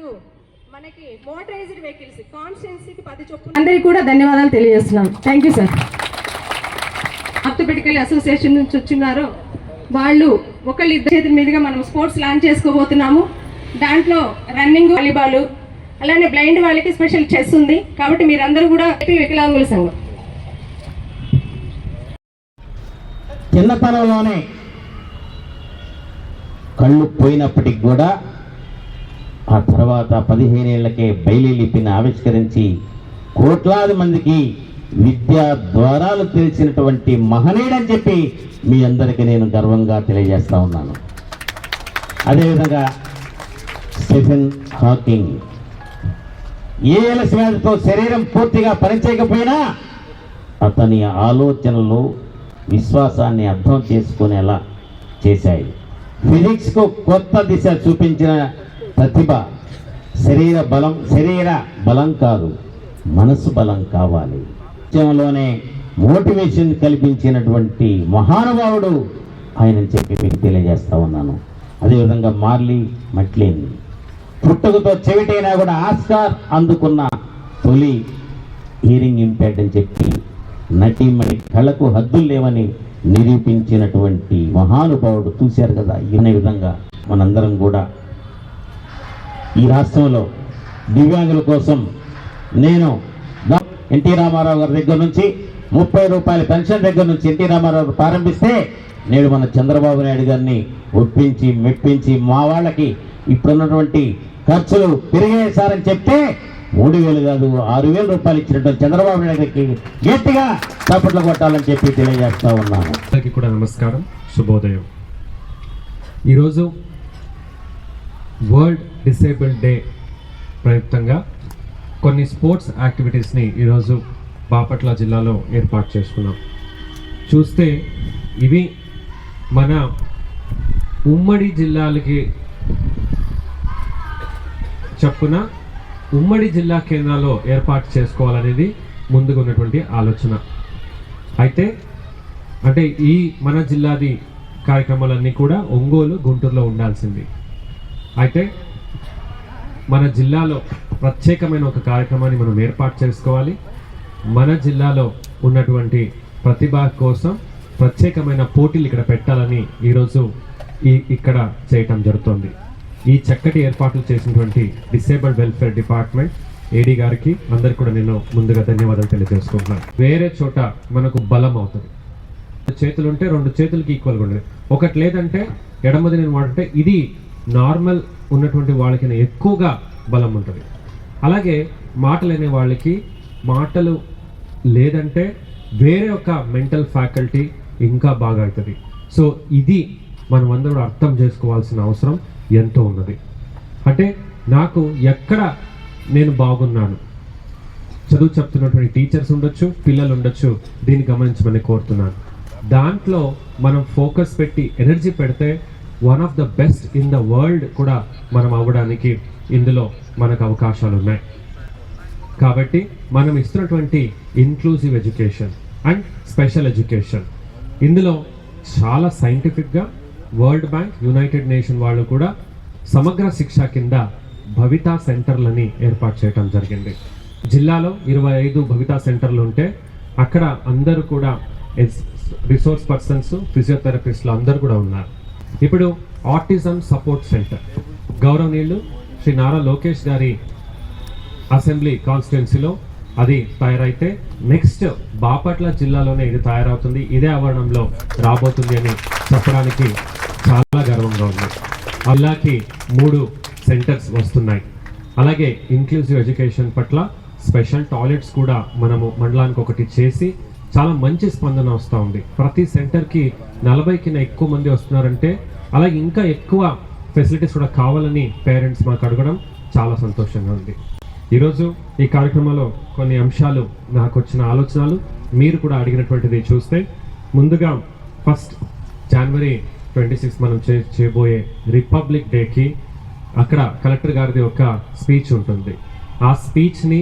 గారు మనకి motorised vehicles కాన్స్టిట్యున్సీకి పది చొప్పున అందరికీ కూడా ధన్యవాదాలు తెలియజేస్తున్నాం. Thank you sir orthopaedical association నుంచి వచ్చిన్నారు వాళ్ళు ఒకళ్ళు ఇద్దరు చేతుల మీదుగా మనం స్పోర్ట్స్ లాంచ్ చేసుకోబోతున్నాము. దాంట్లో రన్నింగ్ వాలీబాల్ అలానే బ్లైండ్ వాళ్ళకి స్పెషల్ చెస్ ఉంది. కాబట్టి మీరందరూ కూడా ఏపీ వికలాంగుల సంఘం. చిన్నతనంలోనే కళ్ళు పోయినప్పటికి కూడా ఆ తర్వాత పదిహేనేళ్ళకే బయలు లిపిని ఆవిష్కరించి కోట్లాది మందికి విద్యా ద్వారాలు తెలిసినటువంటి మహనీయుడని చెప్పి మీ అందరికీ నేను గర్వంగా తెలియజేస్తా ఉన్నాను. అదేవిధంగా స్టెఫెన్ హాకింగ్. ఏ వ్యాధితో శరీరం పూర్తిగా పనిచేయకపోయినా అతని ఆలోచనలు విశ్వాసాన్ని అర్థం చేసుకునేలా చేశాయి. ఫిజిక్స్కు కొత్త దిశ చూపించిన ప్రతిభ. శరీర బలం శరీర బలం కాదు మనసు బలం కావాలి. నిత్యంలోనే మోటివేషన్ కల్పించినటువంటి మహానుభావుడు ఆయనని చెప్పి మీకు తెలియజేస్తా ఉన్నాను. అదేవిధంగా మార్లీ మట్లేని. పుట్టుకతో చెవిటైనా కూడా ఆస్కార్ అందుకున్న తొలి హియరింగ్ ఇంపాక్ట్ అని చెప్పి నటీమణి కళకు హద్దులు లేవని నిరూపించినటువంటి మహానుభావుడు చూశారు కదా. ఈ విధంగా మనందరం కూడా ఈ రాష్ట్రంలో దివ్యాంగుల కోసం నేను ఎన్టీ రామారావు గారి దగ్గర నుంచి ముప్పై రూపాయల పెన్షన్ దగ్గర నుంచి ఎన్టీ రామారావు ప్రారంభిస్తే నేడు మన చంద్రబాబు నాయుడు గారిని ఒప్పించి మెప్పించి మా వాళ్ళకి ఇప్పుడున్నటువంటి ఖర్చులు పెరిగేశారని చెప్తే మూడు వేలు కాదు ఆరు వేల రూపాయలు ఇచ్చినటువంటి చంద్రబాబు నాయుడు గారికి గట్టిగా చప్పట్లు కొట్టాలని చెప్పి తెలియజేస్తా ఉన్నాను. అందరికీ కూడా నమస్కారం శుభోదయం. ఈరోజు వరల్డ్ డిసేబుల్ డే ప్రయుక్తంగా కొన్ని స్పోర్ట్స్ యాక్టివిటీస్ని ఈరోజు బాపట్ల జిల్లాలో ఏర్పాటు చేసుకున్నాం. చూస్తే ఇవి మన ఉమ్మడి జిల్లాలకి చప్పున ఉమ్మడి జిల్లా కేంద్రాల్లో ఏర్పాటు చేసుకోవాలనేది ముందుకున్నటువంటి ఆలోచన. అయితే అంటే ఈ మన జిల్లాది కార్యక్రమాలన్నీ కూడా ఒంగోలు గుంటూరులో ఉండాల్సింది. అయితే మన జిల్లాలో ప్రత్యేకమైన ఒక కార్యక్రమాన్ని మనం ఏర్పాటు చేసుకోవాలి. మన జిల్లాలో ఉన్నటువంటి ప్రతిభ కోసం ప్రత్యేకమైన పోటీలు ఇక్కడ పెట్టాలని ఈరోజు ఈ ఇక్కడ చేయటం జరుగుతోంది. ఈ చక్కటి ఏర్పాట్లు చేసినటువంటి డిసేబుల్డ్ వెల్ఫేర్ డిపార్ట్మెంట్ ఏడీ గారికి అందరికి కూడా నేను ముందుగా ధన్యవాదాలు తెలియజేసుకుంటున్నాను. వేరే చోట మనకు బలం అవుతుంది. చేతులు ఉంటే రెండు చేతులకి ఈక్వల్గా ఉండదు ఒకటి లేదంటే ఎడమది నేను వాడంటే ఇది నార్మల్ ఉన్నటువంటి వాళ్ళకైనా ఎక్కువగా బలం ఉంటుంది. అలాగే మాటలనే వాళ్ళకి మాటలు లేదంటే వేరే ఒక మెంటల్ ఫ్యాకల్టీ ఇంకా బాగా అవుతుంది. సో ఇది మనం అందరూ అర్థం చేసుకోవాల్సిన అవసరం ఎంతో ఉన్నది. అంటే నాకు ఎక్కడ నేను బాగున్నాను? చదువు చెప్తున్నటువంటి టీచర్స్ ఉండొచ్చు పిల్లలు ఉండొచ్చు దీన్ని గమనించమని కోరుతున్నాను. దాంట్లో మనం ఫోకస్ పెట్టి ఎనర్జీ పెడితే one of the best in the world కూడా మనం అవ్వడానికి ఇందులో మనకు అవకాశాలు ఉన్నాయి. కాబట్టి మనం ఇస్తున్నటువంటి inclusive education and special education ఇందులో చాలా సైంటిఫిక్గా వరల్డ్ బ్యాంక్ యునైటెడ్ నేషన్ వాళ్ళు కూడా సమగ్ర శిక్ష కింద భవితా సెంటర్లని ఏర్పాటు చేయడం జరిగింది. జిల్లాలో ఇరవై ఐదు భవితా సెంటర్లు ఉంటే అక్కడ అందరూ కూడా రిసోర్స్ పర్సన్స్ ఫిజియోథెరపిస్ట్లు అందరూ కూడా ఉన్నారు. ఇప్పుడు ఆటిజం సపోర్ట్ సెంటర్. గౌరవనీయులు శ్రీ నారా లోకేష్ గారి అసెంబ్లీ కాన్స్టిట్యున్సీలో అది తయారైతే నెక్స్ట్ బాపట్ల జిల్లాలోనే ఇది తయారవుతుంది. ఇదే ఆవరణంలో రాబోతుంది అని చెప్పడానికి చాలా గర్వంగా ఉంది. ఆ మూడు సెంటర్స్ వస్తున్నాయి. అలాగే ఇంక్లూజివ్ ఎడ్యుకేషన్ పట్ల స్పెషల్ టాయిలెట్స్ కూడా మనము మండలానికి ఒకటి చేసి చాలా మంచి స్పందన వస్తూ ఉంది. ప్రతి సెంటర్కి నలభై కింద ఎక్కువ మంది వస్తున్నారంటే అలాగే ఇంకా ఎక్కువ ఫెసిలిటీస్ కూడా కావాలని పేరెంట్స్ మాకు అడగడం చాలా సంతోషంగా ఉంది. ఈరోజు ఈ కార్యక్రమంలో కొన్ని అంశాలు నాకు వచ్చిన ఆలోచనలు మీరు కూడా అడిగినటువంటిది చూస్తే ముందుగా ఫస్ట్ జనవరి ట్వంటీ సిక్స్ మనం చే చేయబోయే రిపబ్లిక్ డేకి అక్కడ కలెక్టర్ గారిది ఒక స్పీచ్ ఉంటుంది. ఆ స్పీచ్ని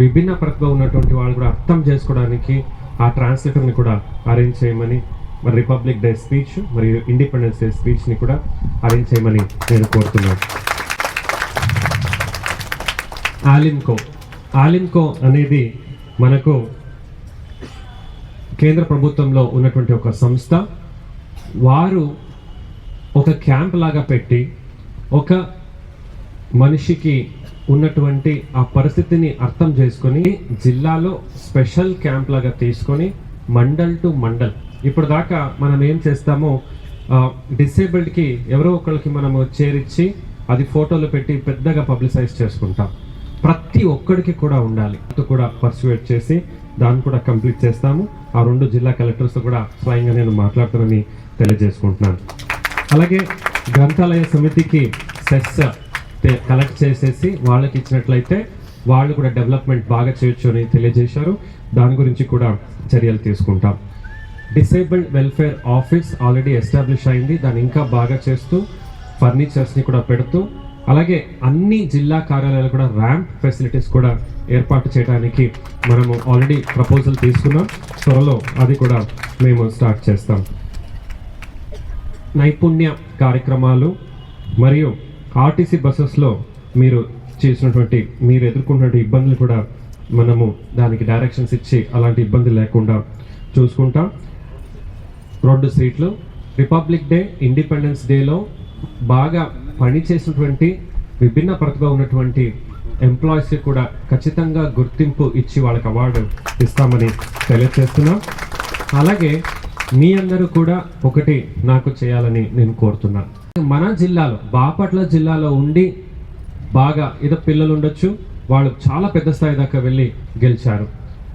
విభిన్న ప్రతిభ ఉన్నటువంటి వాళ్ళు కూడా అర్థం చేసుకోవడానికి ఆ ట్రాన్స్లేటర్ని కూడా అరేంజ్ చేయమని మరి రిపబ్లిక్ డే స్పీచ్ మరియు ఇండిపెండెన్స్ డే స్పీచ్ని కూడా అరేంజ్ చేయమని నేను కోరుతున్నాను. ఆలింకో ఆలింకో అనేది మనకు కేంద్ర ప్రభుత్వంలో ఉన్నటువంటి ఒక సంస్థ. వారు ఒక క్యాంప్ లాగా పెట్టి ఒక మనిషికి ఉన్నటువంటి ఆ పరిస్థితిని అర్థం చేసుకొని జిల్లాలో స్పెషల్ క్యాంప్ లాగా తీసుకొని మండల్ టు మండల్. ఇప్పుడు దాకా మనం ఏం చేస్తామో డిసేబుల్డ్కి ఎవరో ఒకరికి మనము చేరిచ్చి అది ఫోటోలు పెట్టి పెద్దగా పబ్లిసైజ్ చేసుకుంటాం. ప్రతి ఒక్కడికి కూడా ఉండాలి. కూడా పర్సువేట్ చేసి దాన్ని కూడా కంప్లీట్ చేస్తాము. ఆ రెండు జిల్లా కలెక్టర్స్ కూడా స్వయంగా నేను మాట్లాడుతానని తెలియజేసుకుంటున్నాను. అలాగే గ్రంథాలయ సమితికి సెస్ కలెక్ట్ చేసేసి వాళ్ళకి ఇచ్చినట్లయితే వాళ్ళు కూడా డెవలప్మెంట్ బాగా చేయొచ్చు అని తెలియజేశారు. దాని గురించి కూడా చర్యలు తీసుకుంటాం. Disabled welfare office already establish అయింది. దాన్ని ఇంకా బాగా చేస్తూ ఫర్నిచర్స్ని కూడా పెడుతూ అలాగే అన్ని జిల్లా కార్యాలయాలు కూడా ర్యాంప్ ఫెసిలిటీస్ కూడా ఏర్పాటు చేయడానికి మనము ఆల్రెడీ ప్రపోజల్ తీసుకున్నాం. త్వరలో అది కూడా మేము స్టార్ట్ చేస్తాం. నైపుణ్య కార్యక్రమాలు మరియు ఆర్టీసీ బస్సెస్లో మీరు చేసినటువంటి మీరు ఎదుర్కొన్నటువంటి ఇబ్బందులు కూడా మనము దానికి డైరెక్షన్స్ ఇచ్చి అలాంటి ఇబ్బంది లేకుండా చూసుకుంటాం. రెండు సీట్లు రిపబ్లిక్ డే ఇండిపెండెన్స్ డేలో బాగా పనిచేసినటువంటి విభిన్న ప్రతిభ ఉన్నటువంటి ఎంప్లాయీస్కి కూడా ఖచ్చితంగా గుర్తింపు ఇచ్చి వాళ్ళకి అవార్డు ఇస్తామని తెలియజేస్తున్నాం. అలాగే మీ అందరూ కూడా ఒకటి నాకు చేయాలని నేను కోరుతున్నాను. మన జిల్లాలో బాపట్ల జిల్లాలో ఉండి బాగా ఏదో పిల్లలు ఉండొచ్చు వాళ్ళు చాలా పెద్ద స్థాయి దాకా వెళ్ళి గెలిచారు.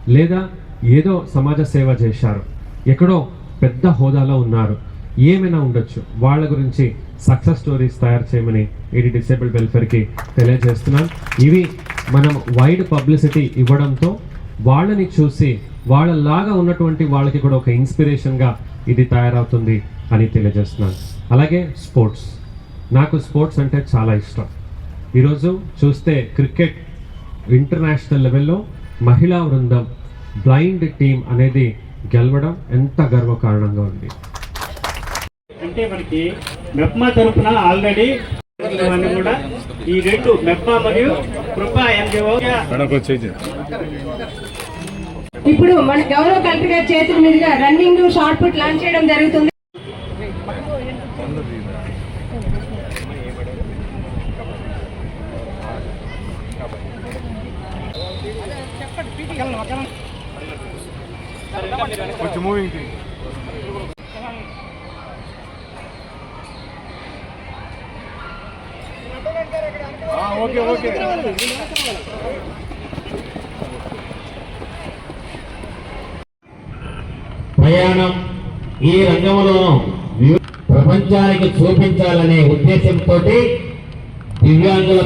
లేదా ఏదో సమాజ సేవ చేశారు. ఎక్కడో పెద్ద హోదాలో ఉన్నారు. ఏమైనా ఉండొచ్చు. వాళ్ళ గురించి సక్సెస్ స్టోరీస్ తయారు చేయమని ఇది డిసేబుల్డ్ వెల్ఫేర్కి తెలియజేస్తున్నాం. ఇవి మనం వైడ్ పబ్లిసిటీ ఇవ్వడంతో వాళ్ళని చూసి వాళ్ళలాగా ఉన్నటువంటి వాళ్ళకి కూడా ఒక ఇన్స్పిరేషన్గా ఇది తయారవుతుంది అని తెలియజేస్తున్నాను. అలాగే స్పోర్ట్స్. నాకు స్పోర్ట్స్ అంటే చాలా ఇష్టం. ఈరోజు చూస్తే క్రికెట్ ఇంటర్నేషనల్ లెవెల్లో మహిళా బృందం బ్లైండ్ టీం అనేది గెలవడం ఎంత గర్వకారణంగా ఉంది. అంటే మనకి మెప్మా తరపున ఆల్రెడీ కూడా ఈ రెండు మెప్మా మరియు కృపా ఎన్జిఓ ఇప్పుడు మన గౌరవ కలెక్టర్ గారి చేతుల మీదుగా రన్నింగ్ షార్ట్ పుట్ లాంచ్ చేయడం జరుగుతుంది. ప్రయాణం ఈ రంగంలోనూ ప్రపంచానికి చూపించాలనే ఉద్దేశంతో దివ్యాంగుల